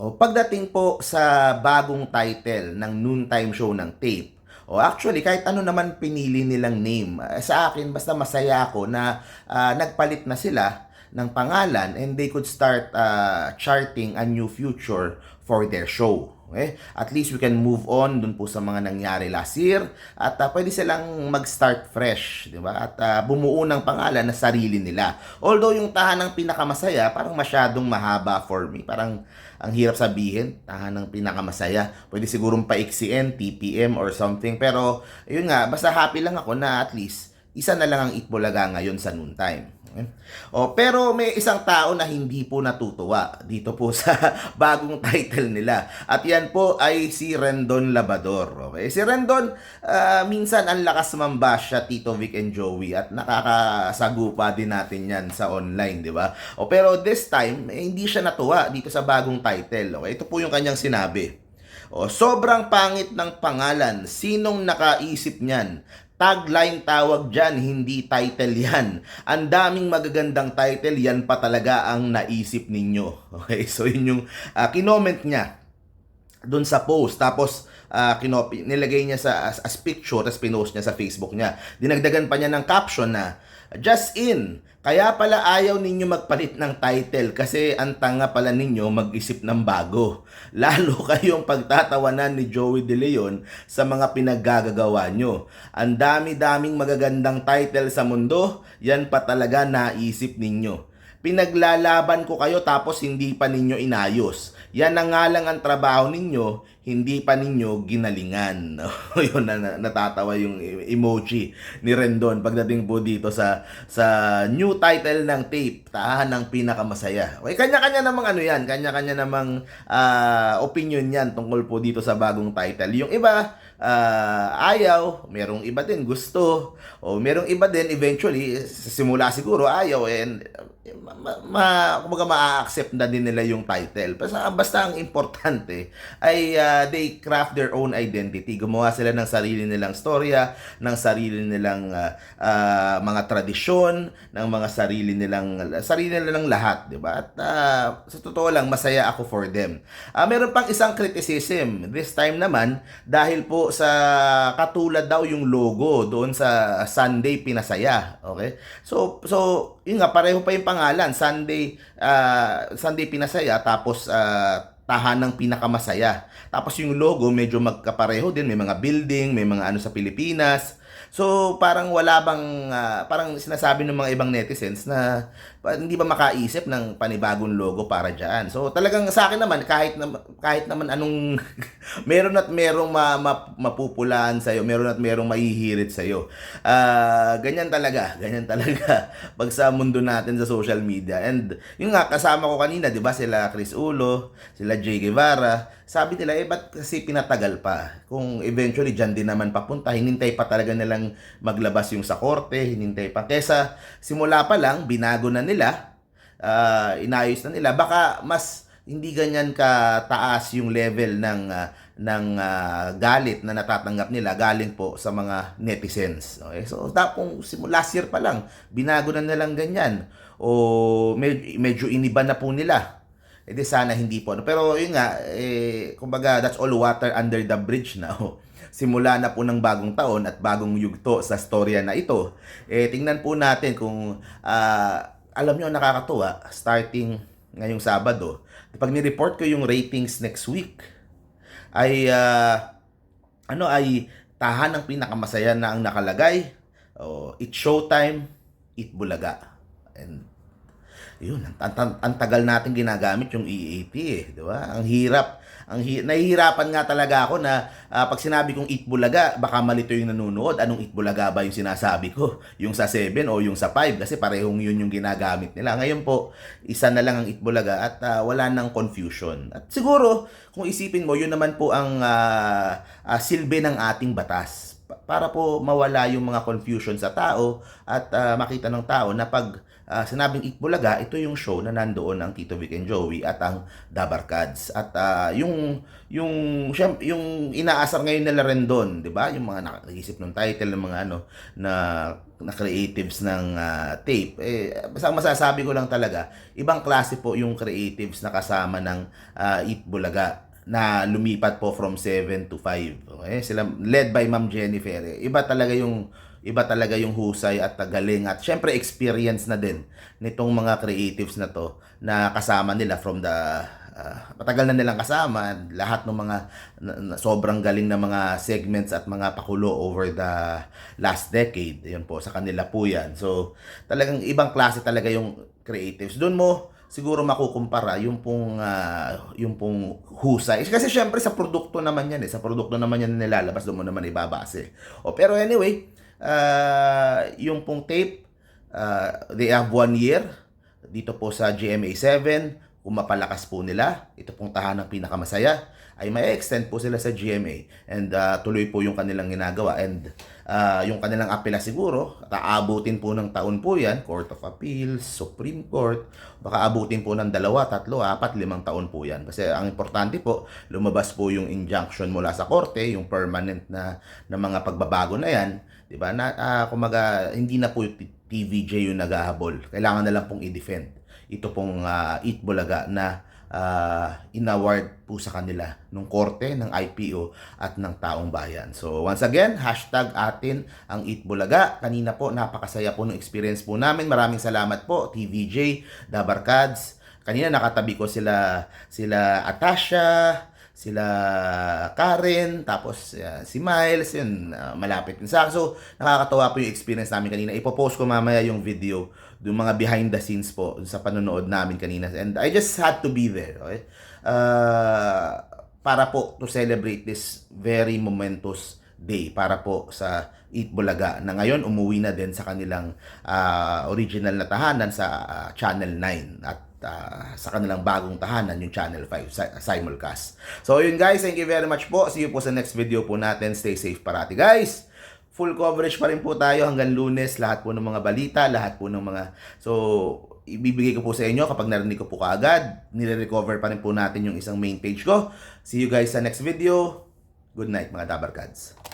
O pagdating po sa bagong title ng noontime show ng tape, o actually kahit ano naman pinili nilang name, eh, sa akin basta masaya ako na ah, nagpalit na sila ng pangalan and they could start ah, charting a new future for their show. Okay? At least we can move on dun po sa mga nangyari last year at ah, pwede silang mag-start fresh, di ba? At ah, bumuo ng pangalan na sarili nila. Although yung tahanang pinakamasaya parang masyadong mahaba for me. Parang ang hirap sabihin, tahanang pinakamasaya. Pwede sigurong paiksiin, TPM or something. Pero yun nga, basta happy lang ako na at least isa na lang ang Itbulaga ngayon sa noontime. O, pero may isang tao na hindi po natutuwa dito po sa bagong title nila. At yan po ay si Rendon Labador. Okay? Si Rendon, ah, minsan ang lakas mambash siya, Tito Vic and Joey. At nakakasagupa din natin yan sa online, di ba? O, pero this time, eh, hindi siya natuwa dito sa bagong title. Okay? Ito po yung kanyang sinabi. O, sobrang pangit ng pangalan. Sinong nakaisip niyan? Tagline tawag dyan, hindi title yan. Ang daming magagandang title, yan pa talaga ang naisip ninyo. Okay, so yun yung ah, kinoment niya doon sa post. Tapos, ah, kinopi, nilagay niya sa as, as picture, tapos pinost niya sa Facebook niya. Dinagdagan pa niya ng caption na, Just in, kaya pala ayaw ninyo magpalit ng title kasi ang tanga pala ninyo mag-isip ng bago. Lalo kayong pagtatawanan ni Joey De Leon sa mga pinaggagawa nyo. Ang dami-daming magagandang title sa mundo, yan pa talaga naisip ninyo. Pinaglalaban ko kayo tapos hindi pa ninyo inayos. Yan na nga lang ang trabaho ninyo, hindi pa ninyo ginalingan. Yun na, na- natatawa yung e- emoji ni Rendon pagdating po dito sa sa new title ng tape, tahan ng pinakamasaya. Okay, kanya-kanya namang ano yan, kanya-kanya namang ah, opinion yan tungkol po dito sa bagong title. Yung iba, ah, ayaw, merong iba din gusto, o merong iba din eventually, simula siguro ayaw, and eh, ma, ma, ma-accept na din nila yung title. Basta, basta ang importante ay they craft their own identity. Gumawa sila ng sarili nilang storya, ng sarili nilang ah, ah, mga tradisyon, ng mga sarili nilang sarili nilang lahat, 'di ba? At ah, sa totoo lang masaya ako for them. Ah, meron pang isang criticism. This time naman dahil po sa katulad daw yung logo doon sa Sunday Pinasaya, okay? So so yun nga pareho pa yung pangalan, Sunday ah, Sunday Pinasaya tapos ah, tahanang pinakamasaya. Tapos yung logo medyo magkapareho din, may mga building, may mga ano sa Pilipinas. So parang wala bang ah, parang sinasabi ng mga ibang netizens na pa- hindi ba makaisip ng panibagong logo para diyan. So talagang sa akin naman kahit na, kahit naman anong meron at merong ma, ma- mapupulaan sa iyo, meron at merong mahihirit sa iyo. Ah, ganyan talaga, ganyan talaga pag sa mundo natin sa social media. And yung nga kasama ko kanina, 'di ba, sila Chris Ulo, sila Jay Guevara, sabi nila, eh, ba't kasi pinatagal pa? Kung eventually dyan din naman papunta, hinintay pa talaga nilang maglabas yung sa korte, hinintay pa. Kesa simula pa lang, binago na nila, ah, inayos na nila, baka mas hindi ganyan kataas yung level ng ah, ng ah, galit na natatanggap nila galing po sa mga netizens. Okay? So, tapong simula last year pa lang, binago na nilang ganyan. O med- medyo iniba na po nila. Eh di sana hindi po. Pero yun nga, eh, kumbaga that's all water under the bridge now. Simula na po ng bagong taon at bagong yugto sa storya na ito. Eh, tingnan po natin kung, ah, alam nyo, nakakatuwa, starting ngayong Sabado, pag ni-report ko yung ratings next week, ay, ah, ano, ay tahan ng pinakamasaya na ang nakalagay. Oh, it's showtime, it bulaga. And yun, ang, ang, ang tagal natin ginagamit yung EAP eh, di ba? Ang hirap. Ang hi- nahihirapan nga talaga ako na ah, pag sinabi kong Eat Bulaga, baka malito yung nanonood. Anong Eat Bulaga ba yung sinasabi ko? Yung sa 7 o yung sa 5? Kasi parehong yun yung ginagamit nila. Ngayon po, isa na lang ang Eat Bulaga at ah, wala nang confusion. At siguro, kung isipin mo, yun naman po ang ah, ah, silbi ng ating batas Pa- para po mawala yung mga confusion sa tao at ah, makita ng tao na pag ah, sinabing Itbulaga, ito yung show na nandoon ang Tito Vic and Joey at ang Dabarkads. At ah, yung yung siyem- yung inaasar ngayon nila rin doon, 'di ba? Yung mga nag-isip ng title ng mga ano na na creatives ng ah, tape. Eh basta masasabi ko lang talaga, ibang klase po yung creatives na kasama ng ah, Itbulaga na lumipat po from 7 to 5. Okay? Sila led by Ma'am Jennifer. Iba talaga yung iba talaga yung husay at galing at syempre experience na din nitong mga creatives na to na kasama nila from the ah, matagal na nilang kasama. Lahat ng mga na- na- sobrang galing na mga segments at mga pakulo over the last decade. Yun po sa kanila po yan. So talagang ibang klase talaga yung creatives. Doon mo siguro makukumpara yung pong ah, yung pong husay. Kasi syempre sa produkto naman yan eh. Sa produkto naman yan nilalabas doon mo naman ibabase. O pero anyway ah, yung pong tape ah, they have one year. Dito po sa GMA 7 kung mapalakas po nila ito pong tahanang pinakamasaya ay may extend po sila sa GMA and ah, tuloy po yung kanilang ginagawa. And ah, yung kanilang apela siguro aabutin po ng taon po yan Court of Appeals, Supreme Court baka abutin po ng dalawa, tatlo, apat, limang taon po yan. Kasi ang importante po lumabas po yung injunction mula sa korte yung permanent na, na mga pagbabago na yan. Di ba? Na ah, kumaga hindi na po TVJ yung naghahabol kailangan na lang pong i-defend ito pong uh, Eat Bulaga na ah, inaward po sa kanila ng korte, ng IPO at ng taong bayan. So once again, hashtag atin ang Eat Bulaga. Kanina po, napakasaya po ng experience po namin. Maraming salamat po, TVJ, Dabarkads. Kanina nakatabi ko sila, sila Atasha, sila Karen, tapos uh, si Miles, yun, uh, malapit din sa. So, nakakatawa po yung experience namin kanina. Ipopost ko mamaya yung video, yung mga behind the scenes po sa panonood namin kanina. And I just had to be there. Okay? Uh, para po to celebrate this very momentous day para po sa Eat Bulaga na ngayon umuwi na din sa kanilang ah, original na tahanan sa ah, Channel 9 at ah, sa kanilang bagong tahanan yung Channel 5 si- simulcast. So yun guys, thank you very much po. See you po sa next video po natin. Stay safe parati guys. Full coverage pa rin po tayo hanggang lunes. Lahat po ng mga balita, lahat po ng mga... So, ibibigay ko po sa inyo kapag narinig ko po kaagad. Nire-recover pa rin po natin yung isang main page ko. See you guys sa next video. Good night mga Dabarkads.